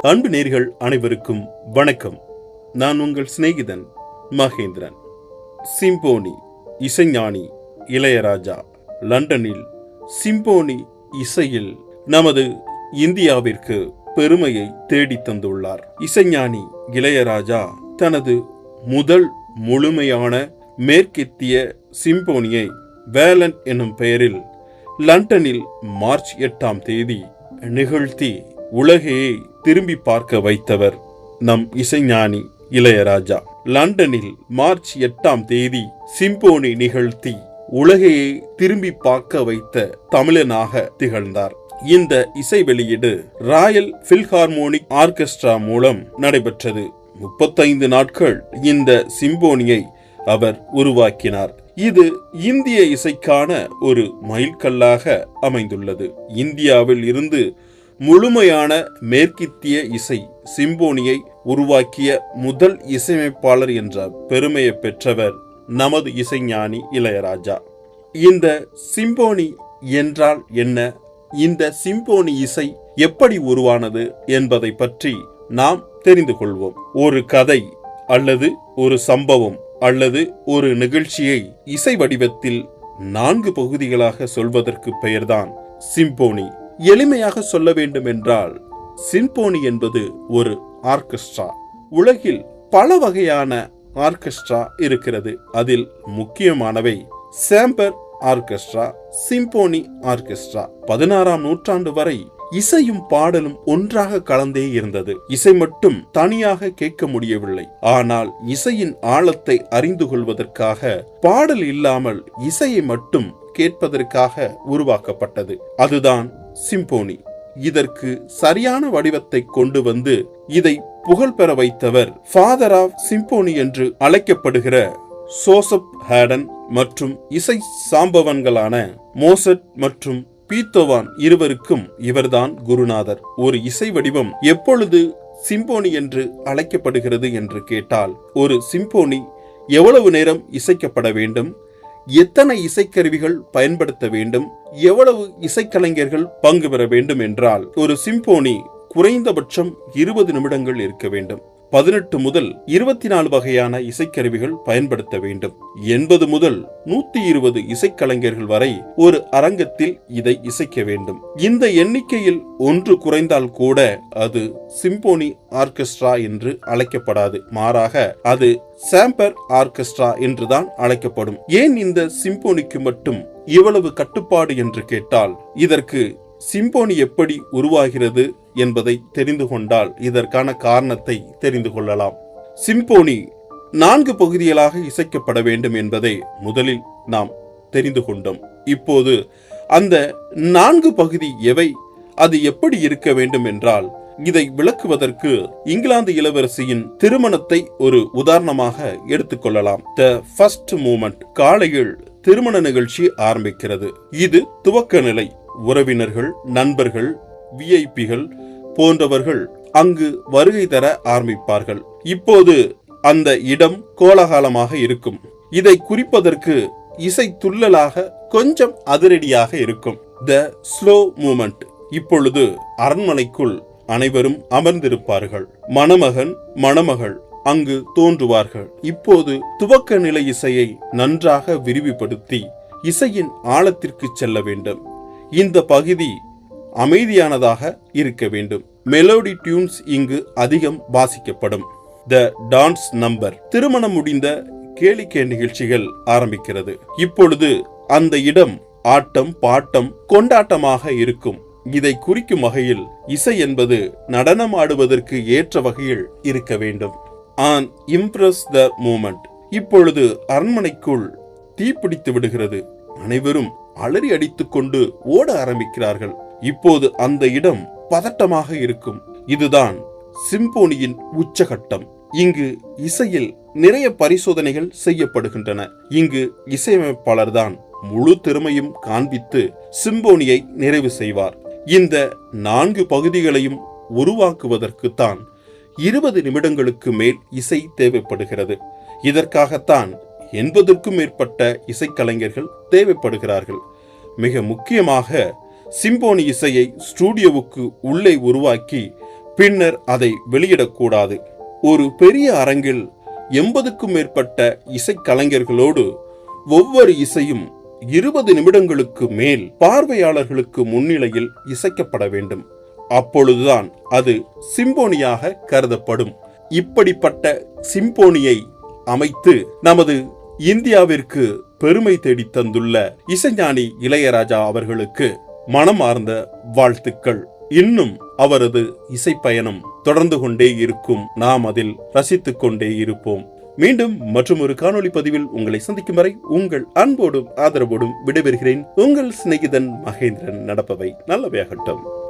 அன்பு நேர்கள் அனைவருக்கும் வணக்கம். நான் உங்கள் சிநேகிதன் மகேந்திரன். சிம்போனி இசைஞானி இளையராஜா. லண்டனில் சிம்போனி இசையில் நமது இந்தியாவிற்கு பெருமையை தேடித் தந்துள்ளார். இசைஞானி இளையராஜா தனது முதல் முழுமையான மேற்கித்திய சிம்போனியை வேலன் எனும் பெயரில் லண்டனில் மார்ச் எட்டாம் தேதி நிகழ்த்தி உலகையே திரும்பி பார்க்க வைத்தவர் நம் இசைஞானி இளையராஜா. லண்டனில் மார்ச் எட்டாம் தேதி சிம்போனி நிகழ்த்தி உலகையே திரும்பி பார்க்க வைத்த தமிழனாக திகழ்ந்தார். இந்த இசை வெளியீடு ராயல் பில்ஹார்மோனிக் ஆர்கெஸ்ட்ரா மூலம் நடைபெற்றது. முப்பத்தைந்து நாட்கள் இந்த சிம்போனியை அவர் உருவாக்கினார். இது இந்திய இசைக்கான ஒரு மைல்கல்லாக அமைந்துள்ளது. இந்தியாவில் இருந்து முழுமையான மேற்கித்திய இசை சிம்போனியை உருவாக்கிய முதல் இசையமைப்பாளர் என்ற பெருமையை பெற்றவர் நமது இசைஞானி இளையராஜா. இந்த சிம்போனி என்றால் என்ன? இந்த சிம்போனி இசை எப்படி உருவானது என்பதை பற்றி நாம் தெரிந்து கொள்வோம். ஒரு கதை அல்லது ஒரு சம்பவம் அல்லது ஒரு நிகழ்ச்சியை இசை வடிவத்தில் நான்கு பகுதிகளாக சொல்வதற்கு பெயர்தான் சிம்போனி. எளிமையாக சொல்ல வேண்டும் என்றால் சிம்போனி என்பது ஒரு ஆர்கெஸ்ட்ரா. உலகில் பல வகையான ஆர்கெஸ்ட்ரா இருக்கிறது. அதில் முக்கியமானவை சாம்பர் ஆர்கெஸ்ட்ரா சிம்போனி ஆர்கெஸ்ட்ரா. பதினாறாம் நூற்றாண்டு வரை இசையும் பாடலும் ஒன்றாக கலந்தே இருந்தது. இசை மட்டும் தனியாக கேட்க முடியவில்லை. ஆனால் இசையின் ஆழத்தை அறிந்து கொள்வதற்காக பாடல் இல்லாமல் இசையை மட்டும் கேட்பதற்காக உருவாக்கப்பட்டது. அதுதான் சிம்போனி. இதற்கு சரியான வடிவத்தை கொண்டு வந்து இதை புகழ் பெற வைத்தவர் ஃபாதர் ஆஃப் சிம்போனி என்று அழைக்கப்படுகிற சோசப் ஹேடன் மற்றும் இசை சாம்பவன்களான மோசட் மற்றும் பீத்தோவான் இருவருக்கும் இவர்தான் குருநாதர். ஒரு இசை வடிவம் எப்பொழுது சிம்போனி என்று அழைக்கப்படுகிறது என்று கேட்டால் ஒரு சிம்போனி எவ்வளவு நேரம் இசைக்கப்பட வேண்டும்? எத்தனை இசைக்கருவிகள் பயன்படுத்த வேண்டும்? எவ்வளவு இசைக்கலைஞர்கள் பங்கு பெற வேண்டும் என்றால் ஒரு சிம்போனி குறைந்தபட்சம் இருபது நிமிடங்கள் இருக்க வேண்டும். பதினெட்டு முதல் இருபத்தி நாலு வகையான இசைக்கருவிகள் பயன்படுத்த வேண்டும். எண்பது முதல் நூத்தி இருபது இசைக்கலைஞர்கள் வரை ஒரு அரங்கத்தில் இதை இசைக்க வேண்டும். இந்த எண்ணிக்கையில் ஒன்று குறைந்தால் கூட அது சிம்போனி ஆர்கெஸ்ட்ரா என்று அழைக்கப்படாது. மாறாக அது சாம்பர் ஆர்கெஸ்ட்ரா என்றுதான் அழைக்கப்படும். ஏன் இந்த சிம்போனிக்கு மட்டும் இவ்வளவு கட்டுப்பாடு என்று கேட்டால் இதற்கு சிம்போனி எப்படி உருவாகிறது? என்பதை தெரிந்து கொண்டால் இதற்கான காரணத்தை தெரிந்து கொள்ளலாம். சிம்போனி நான்கு பகுதிகளாக இசைக்கப்பட வேண்டும் என்பதை முதலில் நாம் தெரிந்து கொண்டோம். இப்போது அந்த நான்கு பகுதி எவை? அது எப்படி இருக்க வேண்டும் என்றால் இதை விளக்குவதற்கு இங்கிலாந்து இளவரசியின் திருமணத்தை ஒரு உதாரணமாக எடுத்துக்கொள்ளலாம் த ஃபர்ஸ்ட் மூமெண்ட் காலையில் திருமண நிகழ்ச்சி ஆரம்பிக்கிறது. இது துவக்க நிலை. உறவினர்கள் நண்பர்கள் விஐபிகள் போன்றவர்கள் அங்கு வருகை தர ஆரம்பிப்பார்கள். இப்போது அந்த இடம் கோலாகலமாக இருக்கும். இதை குறிப்பதற்கு இசை துள்ளலாக கொஞ்சம் அதிரடியாக இருக்கும். த ஸ்லோ மூமெண்ட் இப்பொழுது அரண்மனைக்குள் அனைவரும் அமர்ந்திருப்பார்கள். மணமகன் மணமகள் அங்கு தோன்றுவார்கள். இப்போது துவக்க நிலை இசையை நன்றாக விரிவுபடுத்தி இசையின் ஆழத்திற்கு செல்ல வேண்டும். இந்த பகுதி அமைதியானதாக இருக்க வேண்டும். மெலோடி டியூன்ஸ் இங்கு அதிகம் வாசிக்கப்படும். த டான்ஸ் நம்பர் திருமணம் முடிந்த கேளிக்கை நிகழ்ச்சிகள் ஆரம்பிக்கிறது. இப்பொழுது அந்த இடம் ஆட்டம் பாட்டம் கொண்டாட்டமாக இருக்கும். இதை குறிக்கும் வகையில் இசை என்பது நடனம் ஆடுவதற்கு ஏற்ற வகையில் இருக்க வேண்டும். ஆன் இம்ப்ரெஸ் த மூமெண்ட் இப்பொழுது அரண்மனைக்குள் தீப்பிடித்து விடுகிறது. அனைவரும் அலறி அடித்துக்கொண்டு ஓட ஆரம்பிக்கிறார்கள். இப்போது அந்த இடம் பதட்டமாக இருக்கும். இதுதான் சிம்போனியின் உச்சகட்டம். இங்கு இசையில் நிறைய பரிசோதனைகள் செய்யப்படுகின்றன. இங்கு இசையமைப்பாளர்தான் முழு திறமையும் காண்பித்து சிம்போனியை நிறைவு செய்வார். இந்த நான்கு பகுதிகளையும் உருவாக்குவதற்குத்தான் இருபது நிமிடங்களுக்கு மேல் இசை தேவைப்படுகிறது. இதற்காகத்தான் எண்பதுக்கும் மேற்பட்ட இசைக்கலைஞர்கள் தேவைப்படுகிறார்கள். மிக முக்கியமாக சிம்போனி இசையை ஸ்டூடியோவுக்கு உள்ளே உருவாக்கி பின்னர் அதை வெளியிடக்கூடாது. ஒரு பெரிய அரங்கில் எண்பதுக்கும் மேற்பட்ட இசைக்கலைஞர்களோடு ஒவ்வொரு இசையும் இருபது நிமிடங்களுக்கு மேல் பார்வையாளர்களுக்கு முன்னிலையில் இசைக்கப்பட வேண்டும். அப்பொழுதுதான் அது சிம்போனியாக கருதப்படும். இப்படிப்பட்ட சிம்போனியை அமைத்து நமது இந்தியாவிற்கு பெருமை தேடி தந்துள்ள இசைஞானி இளையராஜா அவர்களுக்கு மனமார்ந்த வாழ்த்துக்கள். இன்னும் அவரது இசைப்பயணம் தொடர்ந்து கொண்டே இருக்கும். நாம் அதில் ரசித்துக் கொண்டே இருப்போம். மீண்டும் மற்றும் ஒரு காணொளி பதிவில் உங்களை சந்திக்கும் வரை உங்கள் அன்போடும் ஆதரவோடும் விடைபெறுகிறேன். உங்கள் சிநேகிதன் மகேந்திரன் நடப்பவை நல்லவையாகட்டும்.